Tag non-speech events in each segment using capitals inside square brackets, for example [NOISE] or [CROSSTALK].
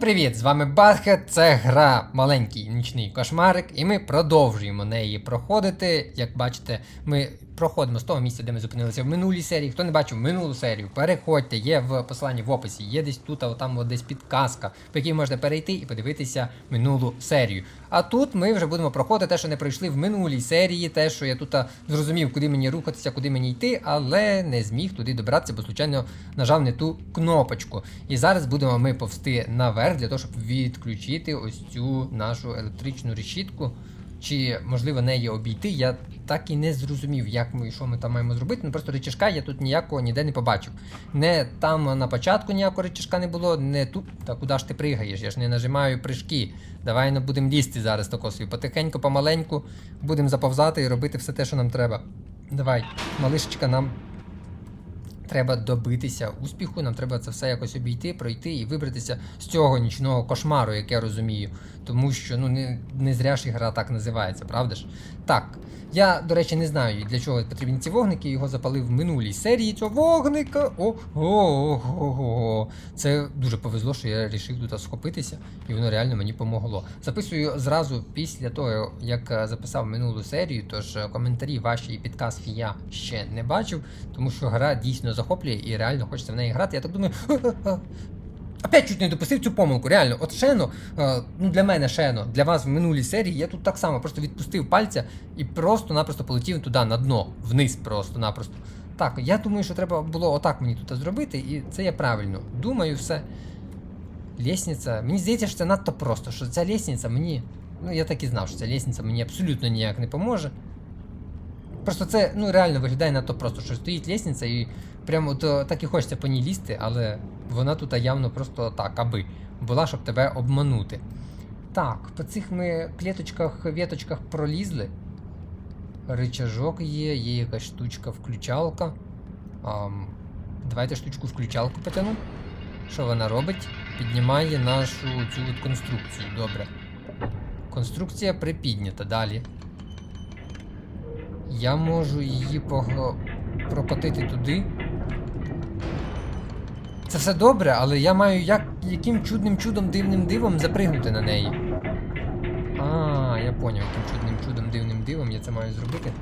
Привіт! З вами Батхет, це гра Маленький нічний кошмарик, і ми продовжуємо неї проходити. Як бачите, ми проходимо з того місця, де ми зупинилися в минулій серії. Хто не бачив минулу серію, переходьте, є в посиланні в описі, є десь тут, а там десь підказка, по якій можна перейти і подивитися минулу серію. А тут ми вже будемо проходити те, що не пройшли в минулій серії, те, що я тут зрозумів, куди мені рухатися, куди мені йти, але не зміг туди добратися, бо случайно нажав не ту кнопочку. І зараз будемо ми повсти наверх для того, щоб відключити ось цю нашу електричну решітку. Чи можливо неї обійти, я так і не зрозумів, як ми що ми там маємо зробити. Ну просто речашка я тут ніякого ніде не побачив. Не там на початку ніякого речашка не було, не тут. Та куди ж ти пригаєш? Я ж не нажимаю прыжки. Давай не будемо лізти зараз тако собі. Потихеньку, помаленьку будемо заповзати і робити все те, що нам треба. Давай, малишечка, нам треба добитися успіху, нам треба це все якось обійти, пройти і вибратися з цього нічного кошмару, як я розумію. Тому що ну не, не зря ж гра так називається, правда ж? Так. Я, до речі, не знаю, для чого потрібні ці вогники. Його запалив в минулій серії цього вогника. О, о, о, о, о. Це дуже повезло, що я вирішив тут схопитися, і воно реально мені помогло. Записую зразу після того, як е, записав минулу серію, тож е, коментарі ваші і підказки я ще не бачив, тому що гра дійсно захоплює і реально хочеться в неї грати. Я так думаю. Опять чуть не допустив цю помилку, реально. От Шено, е, ну для мене Шено, для вас в минулій серії, я тут так само просто відпустив пальця і просто-напросто полетів туди на дно, вниз просто-напросто. Так, я думаю, що треба було отак мені тут зробити, і це я правильно. Думаю, все. Лестниця. Мені здається, що це надто просто, що ця лестниця мені. Ну, я так і знав, що ця лестниця мені абсолютно ніяк не поможе. Просто це ну, реально виглядає надто просто, що стоїть лестниця і прямо то, так і хочеться по ній лізти, але вона тут явно просто так, аби була, щоб тебе обманути. Так, по цих ми клеточках, віточках пролізли. Ричажок є, є якась штучка включалка. Ам, давайте штучку включалку потяну. Що вона робить? Піднімає нашу цю от конструкцію. Добре. Конструкція припіднята далі. Я можу її пого... прокотити туди. Це все добре, але я маю як... яким чудним чудом дивним дивом запригнути на неї. А, я поняв, яким чудним чудом дивним дивом я це маю зробити.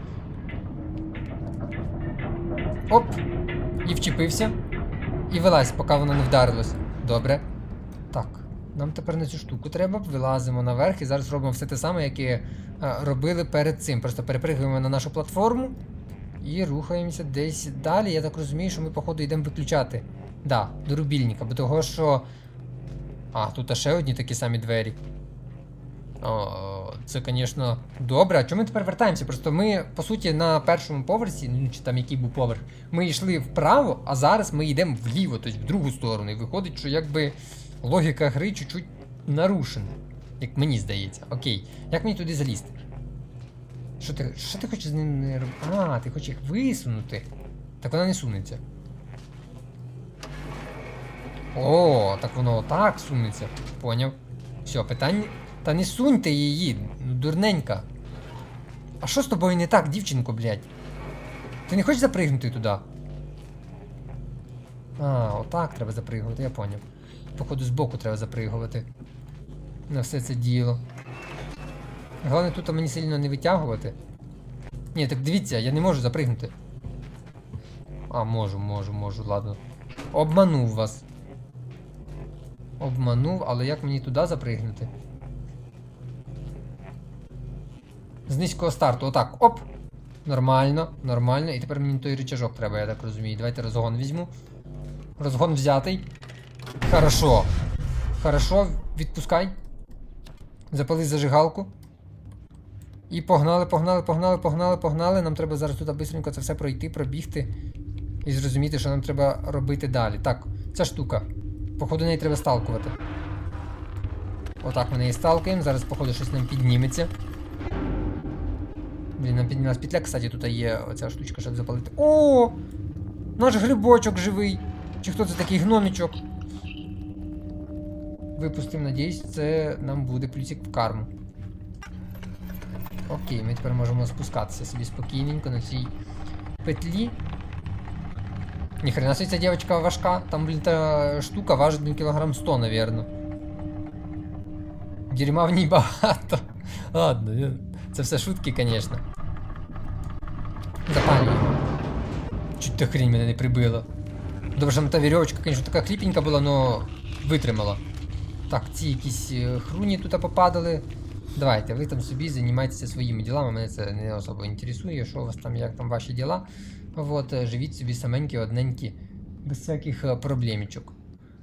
Оп! І вчепився. І вилазь, поки вона не вдарилась. Добре. Так, нам тепер на цю штуку треба. Вилазимо наверх і зараз робимо все те саме, як і е, робили перед цим. Просто перепригуємо на нашу платформу і рухаємося десь далі. Я так розумію, що ми, походу, йдемо виключати. Да, до рубільника, бо того, що. А, тут ще одні такі самі двері. О, це, звісно, добре. А чому ми тепер вертаємося? Просто ми, по суті, на першому поверсі, ну чи там який був поверх, ми йшли вправо, а зараз ми йдемо вліво, тобто в другу сторону. І виходить, що якби логіка гри чуть-чуть нарушена. Як мені здається. Окей. Як мені туди залізти? Що ти що ти хочеш з ним робити? А, ти хочеш їх висунути. Так вона не сунеться. О, так воно отак сунеться. Поняв. Все, питання. Та не суньте її, ну дурненька. А що з тобою не так, дівчинко, блядь? Ти не хочеш запригнути туди? А, отак треба запригувати, я поняв. Походу, збоку треба запригувати. На все це діло. Головне тут мені сильно не витягувати. Ні, так дивіться, я не можу запригнути. А, можу, можу, можу, ладно. Обманув вас. Обманув, але як мені туди запригнути? З низького старту, отак. Оп! Нормально, нормально. І тепер мені той рычажок треба, я так розумію. Давайте розгон візьму. Розгон взятий. Хорошо. Хорошо, відпускай. Запали зажигалку. І погнали, погнали, погнали, погнали, погнали. Нам треба зараз тут бистренько це все пройти, пробігти. І зрозуміти, що нам треба робити далі. Так, ця штука. Походу неї треба сталкувати. Отак ми неї сталкаємо. Зараз, походу, щось нам підніметься. Блін, нам піднялась петля, кстати, тут є оця штучка, щоб запалити. О! Наш грибочок живий! Чи хто це такий гномічок? Випустимо, надіюсь, це нам буде плюсик в карму. Окей, ми тепер можемо спускатися собі спокійненько на цій петлі. Ніхрена собі ця дівчинка важка. Там, блін, та штука важить, блін, кілограм 100, навірно. дерьма в ній [LAUGHS] багато. Ладно, я- це все шутки, звісно. Запалюю. Чуть та хрінь мене не прибила. Добре, що та вірьовочка, звісно, така хліпенька була, но витримала. Так, ці якісь е, хруні тут попадали. Давайте, ви там собі займайтеся своїми ділами, мене це не особо інтересує, що у вас там, як там ваші діла. От, е, живіть собі саменькі, одненькі, без всяких е, проблемічок.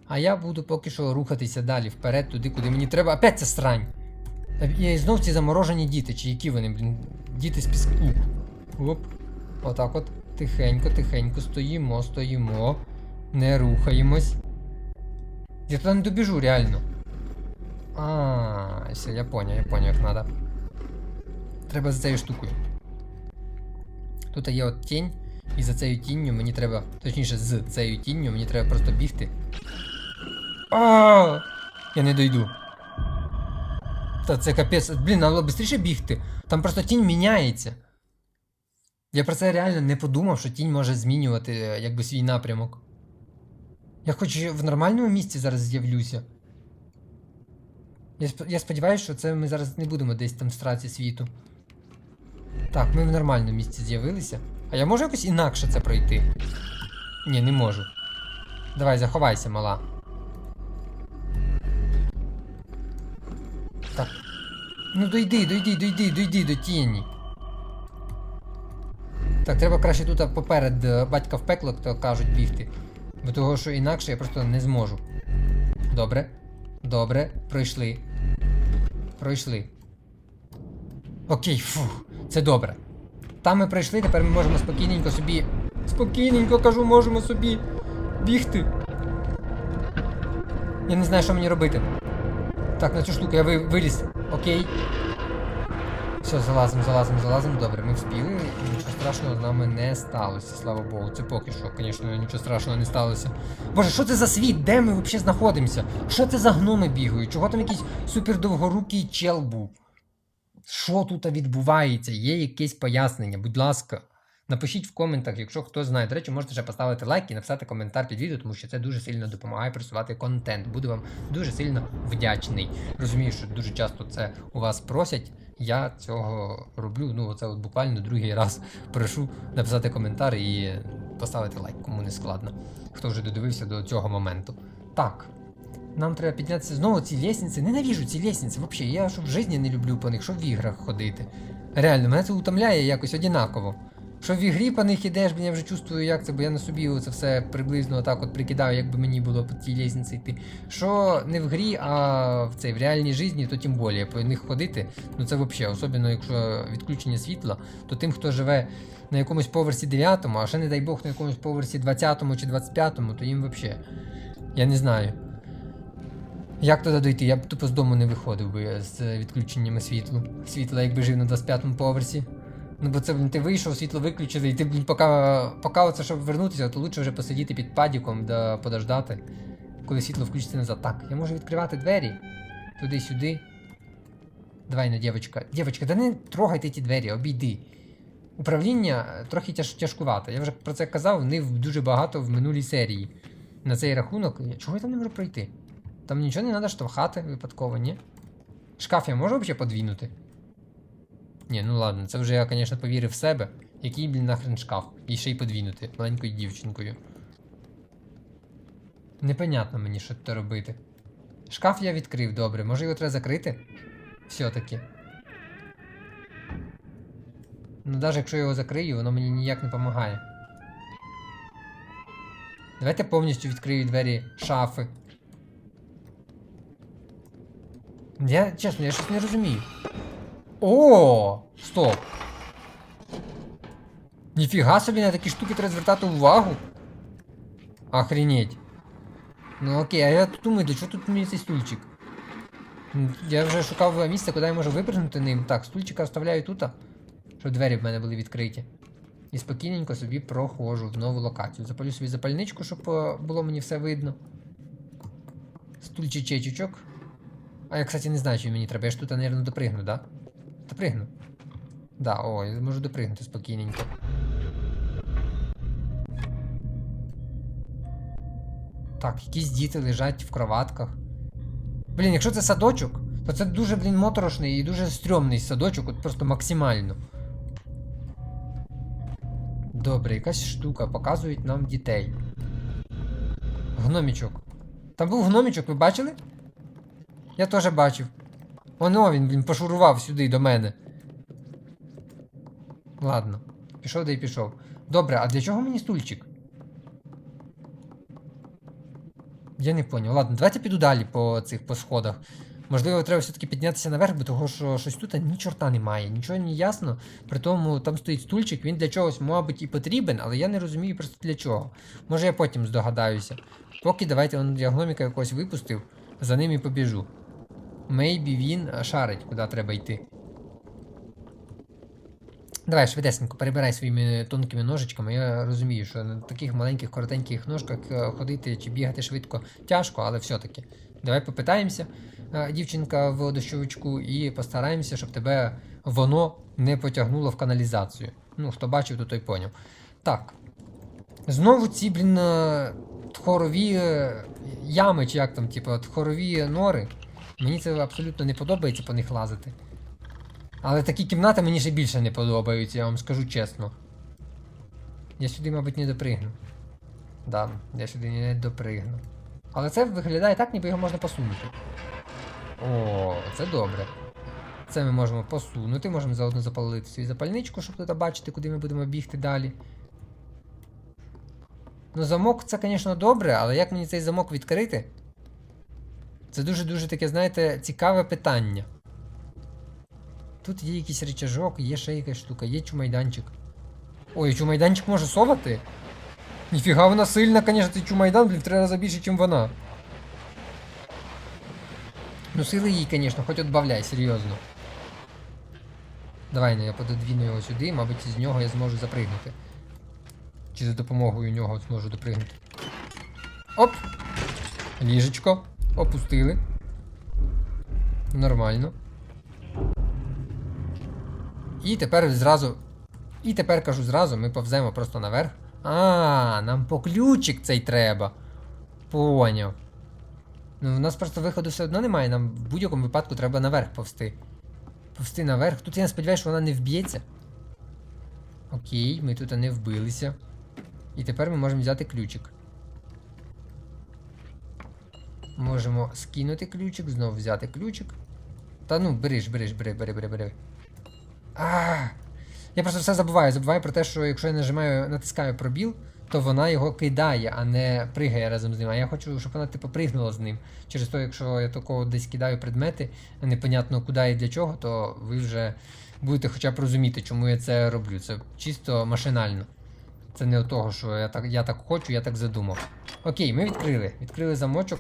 А я буду поки що рухатися далі вперед, туди, куди мені треба. Опять ця срань! І знов ці заморожені діти, чи які вони, блін, діти з піску. Оп. Отак от. Тихенько, тихенько стоїмо, стоїмо. Не рухаємось. Я туди не добіжу, реально. А, все, я понял, я понял, як надо. Треба за цією штукою. Тут є от тінь, і за цією тінню мені треба. Точніше, з цією тінню мені треба просто бігти. А! Я не дойду. Та це капець. Блін, треба швидше бігти. Там просто тінь міняється. Я про це реально не подумав, що тінь може змінювати е, якби свій напрямок. Я хоч в нормальному місці зараз з'явлюся. Я, сп- я сподіваюся, що це ми зараз не будемо десь там в страці світу. Так, ми в нормальному місці з'явилися. А я можу якось інакше це пройти? Ні, не можу. Давай, заховайся, мала. Так. Ну дойди, дойди, дойди, дойди до тіні. Так, треба краще тут поперед е, батька в пекло, то кажуть, бігти. Бо того, що інакше я просто не зможу. Добре. Добре, пройшли. Пройшли. Окей, фух, це добре. Там ми пройшли, тепер ми можемо спокійненько собі. Спокійненько кажу, можемо собі бігти. Я не знаю, що мені робити. Так, на цю штуку я ви, виліз. Окей. Все, залазимо, залазимо, залазимо. Добре, ми вспіли. Нічого страшного з нами не сталося, слава Богу. Це поки що, звісно, нічого страшного не сталося. Боже, що це за світ? Де ми взагалі знаходимося? Що це за гноми бігають? Чого там якийсь супердовгорукий чел був? Що тут відбувається? Є якесь пояснення, будь ласка. Напишіть в коментах, якщо хто знає. До речі, можете ще поставити лайк і написати коментар під відео, тому що це дуже сильно допомагає просувати контент. Буду вам дуже сильно вдячний. Розумію, що дуже часто це у вас просять. Я цього роблю. Ну, оце от буквально другий раз прошу написати коментар і поставити лайк, кому не складно. Хто вже додивився до цього моменту. Так. Нам треба піднятися знову ці лісниці. Ненавіжу ці лісниці. Взагалі, я що в житті не люблю по них, що в іграх ходити. Реально, мене це утомляє якось однаково. Що в ігрі по них ідеш, я вже чувствую, як це, бо я на собі це все приблизно так от прикидаю, як би мені було по тій лестниці йти. Що не в грі, а в цей в реальній житті, то тим більше по них ходити. Ну це взагалі, особливо якщо відключення світла, то тим, хто живе на якомусь поверсі 9, а ще не дай Бог на якомусь поверсі 20 чи 25, то їм взагалі. Я не знаю. Як туди дойти? Я б тупо з дому не виходив би з відключеннями світлу. світла, якби жив на 25-му поверсі. Ну бо це, блін, ти вийшов, світло виключили, і ти, блін, поки, поки оце, щоб вернутися, то лучше вже посидіти під падіком да подождати, коли світло включиться назад. Так, я можу відкривати двері туди-сюди. Давай, ну, дівчинка. Дівчинка, да не трогайте ті двері, обійди. Управління е, трохи тяж, тяжкувато. Я вже про це казав, не дуже багато в минулій серії. На цей рахунок. Чого я там не можу пройти? Там нічого не треба штовхати випадково, ні? Шкаф я можу взагалі подвинути? Ні, ну ладно, це вже я, звісно, повірив в себе. Який, блін, нахрен шкаф. І ще й подвинути маленькою дівчинкою. Непонятно мені, що тут робити. Шкаф я відкрив, добре. Може його треба закрити? Все-таки. Ну, навіть якщо я його закрию, воно мені ніяк не допомагає. Давайте повністю відкрию двері шафи. Я чесно, я щось не розумію. О, стоп. Ніфіга собі на такі штуки треба звертати увагу. Охренеть. Ну окей, а я тут думаю, до чого тут мені цей стульчик? Я вже шукав місце, куди я можу випрыгнути ним. Так, стульчика вставляю тут, щоб двері в мене були відкриті. І спокійненько собі проходжу в нову локацію. Запалю собі запальничку, щоб е, було мені все видно. Стульчичечечок. А я, кстати, не знаю, чи мені треба. Я ж тут, наверное, допригну, да? Допригну. Да, о, я можу допригнути спокійненько. Так, якісь діти лежать в кроватках. Блін, якщо це садочок, Бо це дуже, блін, моторошний і дуже стрьомний садочок, от просто максимально. Добре, якась штука, показують нам дітей. Гномічок. Там був гномічок, ви бачили? Я теж бачив. Воно він, блін, пошурував сюди до мене. Ладно, пішов де й пішов. Добре, а для чого мені стульчик? Я не поняв. Ладно, давайте піду далі по цих по сходах. Можливо, треба все-таки піднятися наверх, бо того, що щось тут ні чорта немає, нічого не ясно. При тому там стоїть стульчик, він для чогось, мабуть, і потрібен, але я не розумію просто для чого. Може я потім здогадаюся. Поки давайте он, я гноміка якогось випустив, за ним і побіжу. Мейбі він е, шарить, куди треба йти. Давай швидесенько, перебирай своїми тонкими ножичками. Я розумію, що на таких маленьких коротеньких ножках е, ходити чи бігати швидко тяжко, але все-таки. Давай попитаємося, е, дівчинка в дощовичку, і постараємося, щоб тебе воно не потягнуло в каналізацію. Ну, хто бачив, то той поняв. Так. Знову ці, блін, тхорові ями, чи як там, типу, тхорові нори. Мені це абсолютно не подобається по них лазити. Але такі кімнати мені ще більше не подобаються, я вам скажу чесно. Я сюди, мабуть, не допригну. Да, я сюди не допригну. Але це виглядає так, ніби його можна посунути. О, це добре. Це ми можемо посунути, можемо заодно запалити свою запальничку, щоб тут бачити, куди ми будемо бігти далі. Ну, замок це, звісно, добре, але як мені цей замок відкрити? Це дуже-дуже таке, знаєте, цікаве питання. Тут є якийсь речажок, є ще якась штука, є чумайданчик. Ой, чумайданчик може совати? Ніфіга вона сильна, звісно, цей чумайдан, блін, в три рази більше, ніж вона. Ну, сили їй, звісно, хоч отбавляй, серйозно. Давай, ну я пододвіну його сюди, мабуть, з нього я зможу запригнути. Чи за допомогою нього зможу допригнути. Оп! Ліжечко. Опустили. Нормально. І тепер зразу. І тепер кажу зразу, ми повземо просто наверх. А, нам по ключик цей треба. Поняв. Ну, у нас просто виходу все одно немає, нам в будь-якому випадку треба наверх повсти. Повсти наверх. Тут я сподіваюся, що вона не вб'ється. Окей, ми тут не вбилися. І тепер ми можемо взяти ключик. Можемо скинути ключик, знову взяти ключик. Та ну, береш, береш, бери, бери, бери, бери. А, я просто все забуваю. Забуваю про те, що якщо я нажимаю, натискаю пробіл, то вона його кидає, а не пригає разом з ним. А я хочу, щоб вона типу пригнула з ним. Через те, якщо я такого десь кидаю предмети, непонятно куди і для чого, то ви вже будете хоча б розуміти, чому я це роблю. Це чисто машинально. Це не того, що я так, я так хочу, я так задумав. Окей, ми відкрили. Відкрили замочок.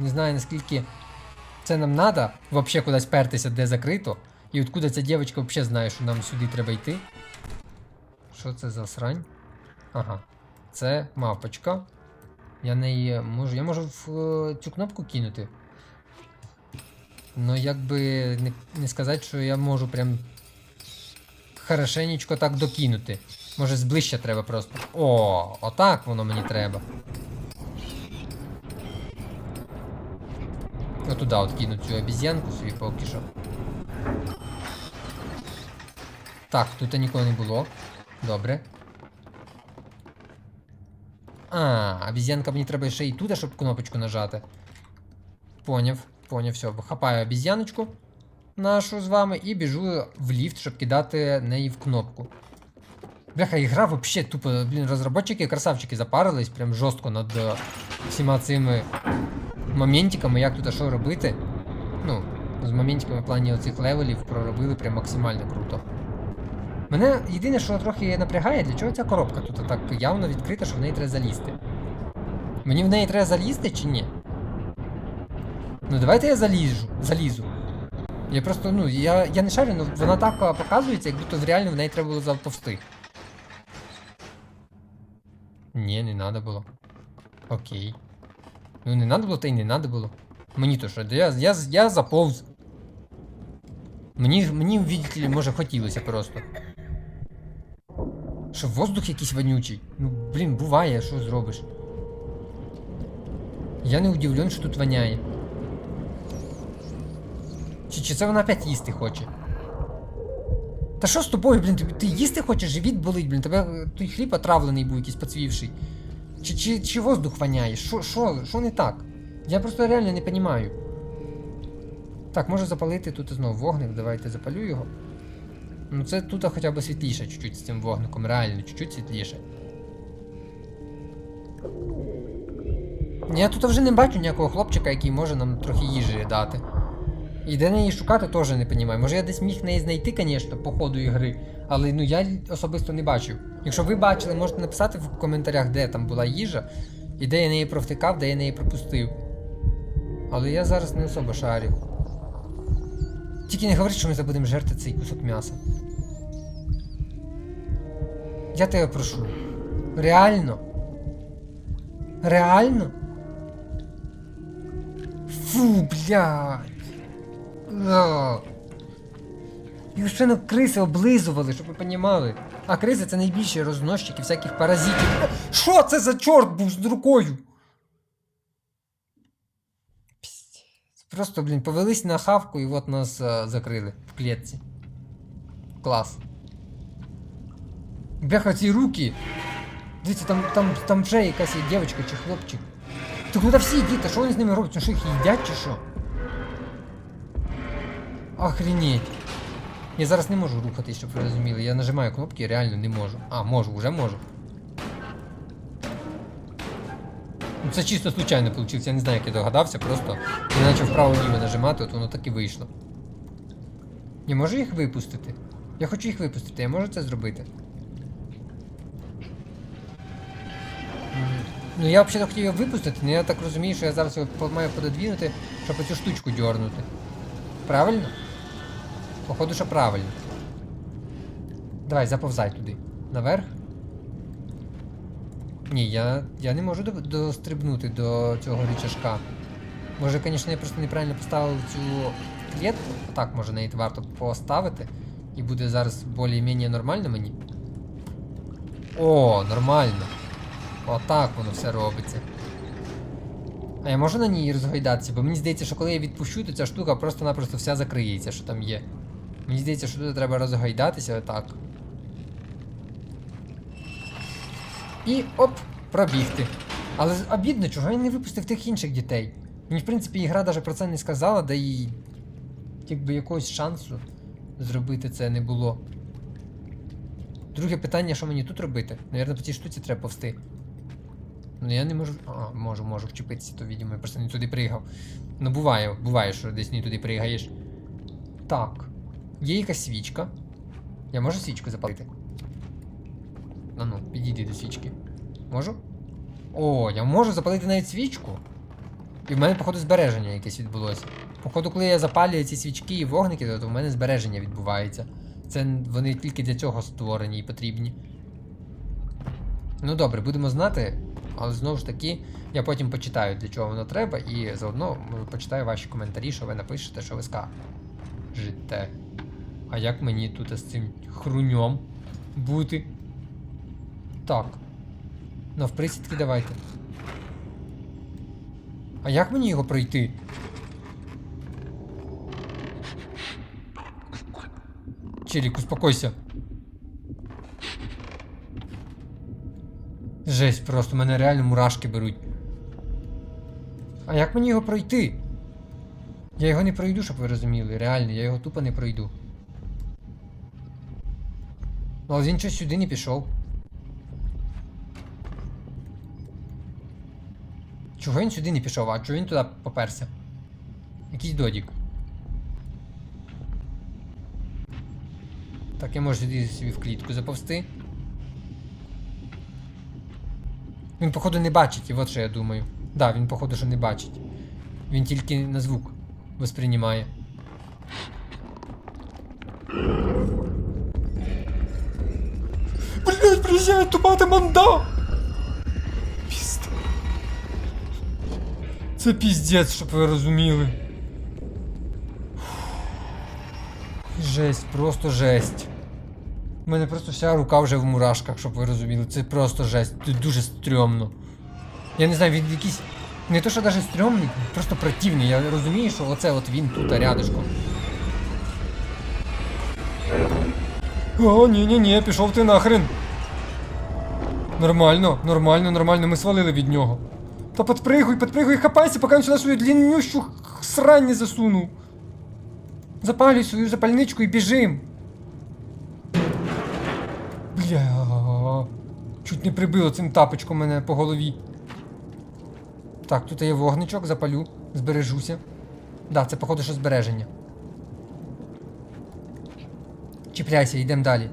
Не знаю наскільки це нам треба взагалі кудись пертися, де закрито. І откуда ця дівчинка взагалі знає, що нам сюди треба йти. Що це за срань? Ага. Це мавпочка. Я неї можу. Я можу в е, цю кнопку кинути. Ну, якби не, не сказати, що я можу прям хорошенечко так докинути. Може зближче треба просто. О, отак воно мені треба. Отуда от кину цю обіз'янку собі поки що. Так, тут нікого не було. Добре. А, обіз'янка мені треба ще і туди, щоб кнопочку нажати. Поняв, поняв, все. Хапаю обіз'яночку нашу з вами і біжу в ліфт, щоб кидати неї в кнопку. Бляха, ігра вообще тупо, блін, розробники красавчики запарились прям жорстко над е, всіма цими моментиками, як тут що робити. Ну, з моментиками в плані оцих левелів проробили прям максимально круто. Мене єдине, що трохи напрягає, для чого ця коробка тут так явно відкрита, що в неї треба залізти. Мені в неї треба залізти чи ні? Ну давайте я заліжу, залізу. Я просто, ну, я, я не шарю, але вона так показується, як будто реально в неї треба було заповзти. Ні, не треба було. Окей. Ну не треба було, та й не треба було. Мені то що, я, я, я заповз. Мені, мені видите ли, може хотілося просто. Що воздух якийсь вонючий. Ну, блін, буває, що зробиш. Я не удивлен, що тут воняє. Чи, чи це вона опять їсти хоче? Та що з тобою, блін, тобі, ти їсти хочеш, живіт болить, блін, тебе е, той хліб отравлений був якийсь поцвівший. Чи, чи, чи воздух воняє? Що, не так? Я просто реально не розумію. Так, можу запалити тут знову вогник, давайте запалю його. Ну це тут хоча б світліше чуть-чуть з цим вогником, реально, чуть-чуть світліше. Я тут вже не бачу ніякого хлопчика, який може нам трохи їжі дати. І де неї шукати, теж не розумію. Може я десь міг неї знайти, звісно, по ходу ігри, але ну я особисто не бачив. Якщо ви бачили, можете написати в коментарях, де там була їжа, і де я неї провтикав, де я неї пропустив. Але я зараз не особо шарю. Тільки не говори, що ми забудемо жерти цей кусок м'яса. Я тебе прошу. Реально? Реально? Фу, блядь. А. Його ще на криси облизували, щоб ви понімали. А криси це найбільші розносчики всяких паразитів. Що це за чорт був з рукою? Просто, блін, повелись на хавку і от нас а, закрили в клітці. Клас. Бляха, ці руки. Дивіться, там, там, там вже якась є дівчинка чи хлопчик. Так куди всі діти, що вони з ними роблять? Ну що їх їдять чи що? Охренеть. Я зараз не можу рухатись, щоб ви розуміли. Я нажимаю кнопки і реально не можу. А, можу, вже можу. Ну це чисто случайно вийшло, я не знаю, як я догадався, просто я почав вправо ліво нажимати, от воно так і вийшло. Я можу їх випустити? Я хочу їх випустити, я можу це зробити. Ну я взагалі хотів його випустити, але я так розумію, що я зараз його маю пододвинути, щоб оцю штучку дьорнути. Правильно? Походу, що правильно. Давай, заповзай туди. Наверх. Ні, я, я не можу дострибнути до цього рычажка. Може, звісно, я просто неправильно поставив цю клітку. Так, може, навіть варто поставити. І буде зараз більш-менш нормально мені. О, нормально. Отак воно все робиться. А я можу на ній розгойдатися, бо мені здається, що коли я відпущу, то ця штука просто-напросто вся закриється, що там є. Мені здається, що тут треба розгойдатися отак. І оп, пробігти. Але обідно, чого я не випустив тих інших дітей. Мені, в принципі, ігра навіть про це не сказала, да і якби якогось шансу зробити це не було. Друге питання, що мені тут робити? Навірно, по цій штуці треба повсти. Ну я не можу. А, можу, можу вчепитися, то відомо, я просто не туди приїхав. Ну буває, буває, що десь не туди приїгаєш. Так. Є якась свічка. Я можу свічку запалити? Ну ну, підійди до свічки. Можу? О, я можу запалити навіть свічку. І в мене, походу, збереження якесь відбулося. Походу, коли я запалюю ці свічки і вогники, то, в мене збереження відбувається. Це вони тільки для цього створені і потрібні. Ну добре, будемо знати, але знову ж таки, я потім почитаю, для чого воно треба, і заодно почитаю ваші коментарі, що ви напишете, що ви скажете. А як мені тут з цим хруньом бути? Так. Навприсідки давайте. А як мені його пройти? Челік, успокойся. Жесть, просто мене реально мурашки беруть. А як мені його пройти? Я його не пройду, щоб ви розуміли. Реально, я його тупо не пройду. Ну, але він щось сюди не пішов. Чого він сюди не пішов, а чого він туди поперся? Якийсь додік. Так, я можу сюди собі в клітку заповзти. Він, походу, не бачить, і от що я думаю. Да, він, походу, що не бачить. Він тільки на звук восприймає. приїжджають тупати манда! Пізд. Це піздець, щоб ви розуміли. Жесть, просто жесть. У мене просто вся рука вже в мурашках, щоб ви розуміли. Це просто жесть. Це дуже стрьомно. Я не знаю, він якийсь. Не то, що навіть стрьомний, просто противний. Я розумію, що оце от він тут рядышком. О, ні-ні-ні, пішов ти нахрен. Нормально, нормально, нормально, ми свалили від нього. Та подпригуй, подпригуй, хапайся, поки він сюди свою длиннющу срань не засунув. Запалюй свою запальничку і біжим. Бля. Чуть не прибило цим тапочком мене по голові. Так, тут є вогничок, запалю, збережуся. Да, це походу, що збереження. Чіпляйся, йдемо далі.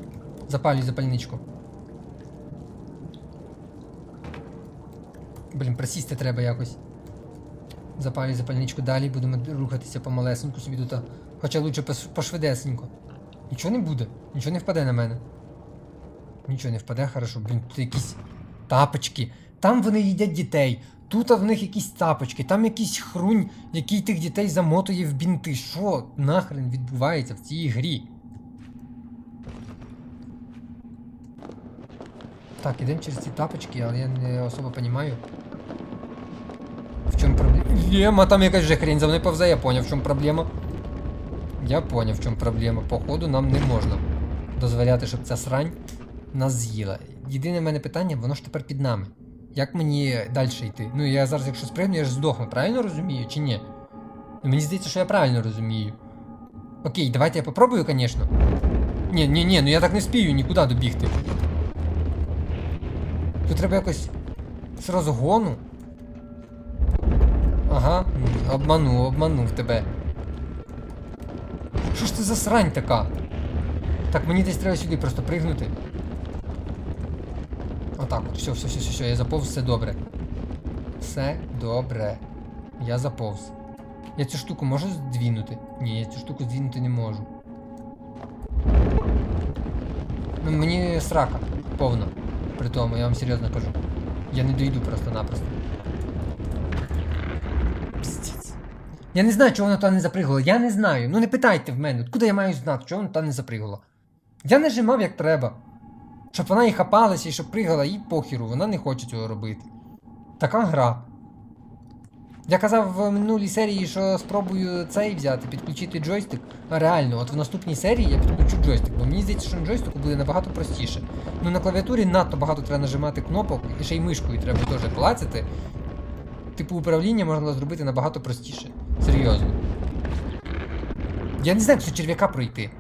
Запалюй запальничку. Блін, присісти треба якось. Запалюй запальничку далі, будемо рухатися помалесеньку собі тут. Хоча лучше пошвидесенько. Нічого не буде, нічого не впаде на мене. Нічого не впаде, хорошо. Блін, тут якісь тапочки. Там вони їдять дітей. Тут в них якісь тапочки, там якийсь хрунь, який тих дітей замотує в бінти. Що нахрен відбувається в цій грі? Так, ідемо через ці тапочки, але я не особо розумію. Проблема? Там якась же хрень за мною повзе, я поняв, в чому проблема. Я поняв, в чому проблема. Походу, нам не можна дозволяти, щоб ця срань нас з'їла. Єдине в мене питання, воно ж тепер під нами. Як мені далі йти? Ну я зараз, якщо спригну, я ж здохну, правильно розумію чи ні? Ну, мені здається, що я правильно розумію. Окей, давайте я попробую, звісно. Ні, ні, ні, ну я так не спію нікуди добігти. Тут треба якось з розгону. Ага, обманув, обманув тебе. Що ж це за срань така? Так, мені десь треба сюди просто пригнути. Отак от, все, все, все, все, все, я заповз, все добре. Все добре. Я заповз. Я цю штуку можу здвінути? Ні, я цю штуку здвінути не можу. Ну, мені срака повна. При тому, я вам серйозно кажу. Я не дойду просто-напросто. Піздець. Я не знаю, чого воно там не запригало. Я не знаю. Ну не питайте в мене. Откуда я маю знати, чого воно там не запригало? Я не жимав як треба. Щоб вона і хапалася, і щоб пригала, і похеру, вона не хоче цього робити. Така гра. Я казав в минулій серії, що спробую цей взяти, підключити джойстик. А реально, от в наступній серії я підключу джойстик, бо мені здається, що на джойстику буде набагато простіше. Ну на клавіатурі надто багато треба нажимати кнопок, і ще й мишкою треба теж клацати. Типу управління можна зробити набагато простіше. Серйозно. Я не знаю, цього черв'яка пройти.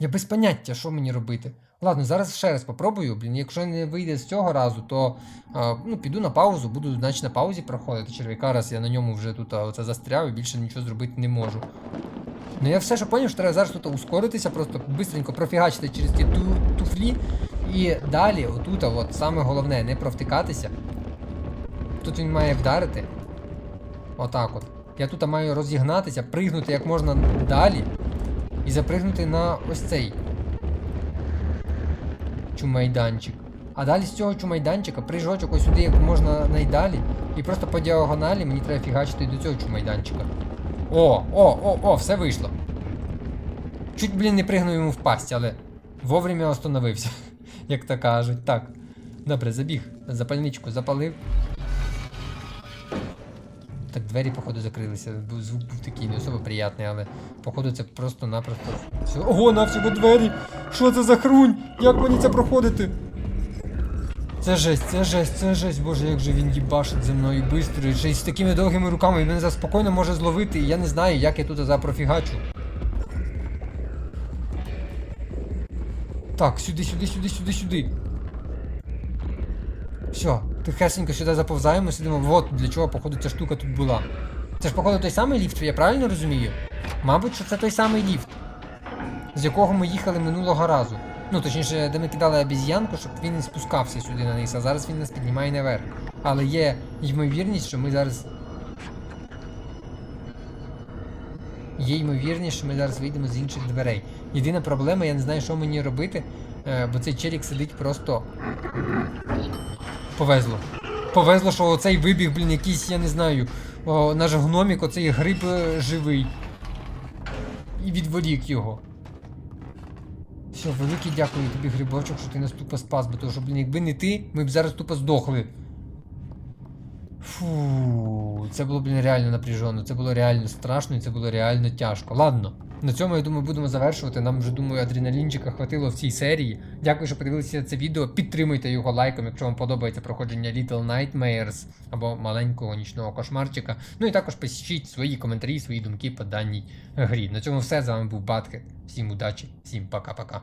Я без поняття, що мені робити. Ладно, зараз ще раз попробую. Блін, якщо не вийде з цього разу, то а, ну, піду на паузу, буду значить на паузі проходити черв'яка, раз я на ньому вже тут а, оце застряв і більше нічого зробити не можу. Ну я все, що поняв, що треба зараз тут ускоритися, просто бистренько профігачити через ті ту, туфлі. І далі, отут, от саме головне, не провтикатися. Тут він має вдарити. Отак от. Я тут маю розігнатися, пригнути як можна далі. І запригнути на ось цей чумайданчик. А далі з цього чумайданчика прижочок ось сюди як можна найдалі. І просто по діагоналі мені треба фігачити до цього чумайданчика. О, о, о, о, все вийшло. Чуть, блін, не пригнув йому в але вовремя остановився, [LAUGHS] як то кажуть. Так. Добре, забіг. Запальничку запалив. Двері, походу, закрилися. Звук був такий не особо приятний, але походу це просто-напросто. Ого, навсього двері! Що це за хрунь? Як мені це проходити? Це жесть, це жесть, це жесть, боже, як же він їбашить зі мною бистро, і ще й з такими довгими руками, він мене зараз спокійно може зловити, і я не знаю, як я тут запрофігачу. Так, сюди, сюди, сюди, сюди, сюди. Все, тихесенько сюди заповзаємо, сидимо. Вот для чого, походу, ця штука тут була. Це ж, походу, той самий ліфт, я правильно розумію? Мабуть, що це той самий ліфт, з якого ми їхали минулого разу. Ну, точніше, де ми кидали обіз'янку, щоб він спускався сюди на низ, а зараз він нас піднімає наверх. Але є ймовірність, що ми зараз. Є ймовірність, що ми зараз вийдемо з інших дверей. Єдина проблема, я не знаю, що мені робити, е, бо цей челік сидить просто. Повезло. Повезло, що оцей вибіг, блін, якийсь, я не знаю, о, наш гномік, оцей гриб е, живий. І відволік його. Все, велике дякую тобі, грибочок, що ти нас тупо спас, бо того, що, блін, якби не ти, ми б зараз тупо здохли. Фу, це було, блін, реально напряжено, це було реально страшно і це було реально тяжко. Ладно, На цьому, я думаю, будемо завершувати. Нам вже, думаю, адреналінчика хватило в цій серії. Дякую, що подивилися це відео. Підтримуйте його лайком, якщо вам подобається проходження Little Nightmares або маленького нічного кошмарчика. Ну і також пишіть свої коментарі, свої думки по даній грі. На цьому все. З вами був Батхет. Всім удачі, всім пока-пока.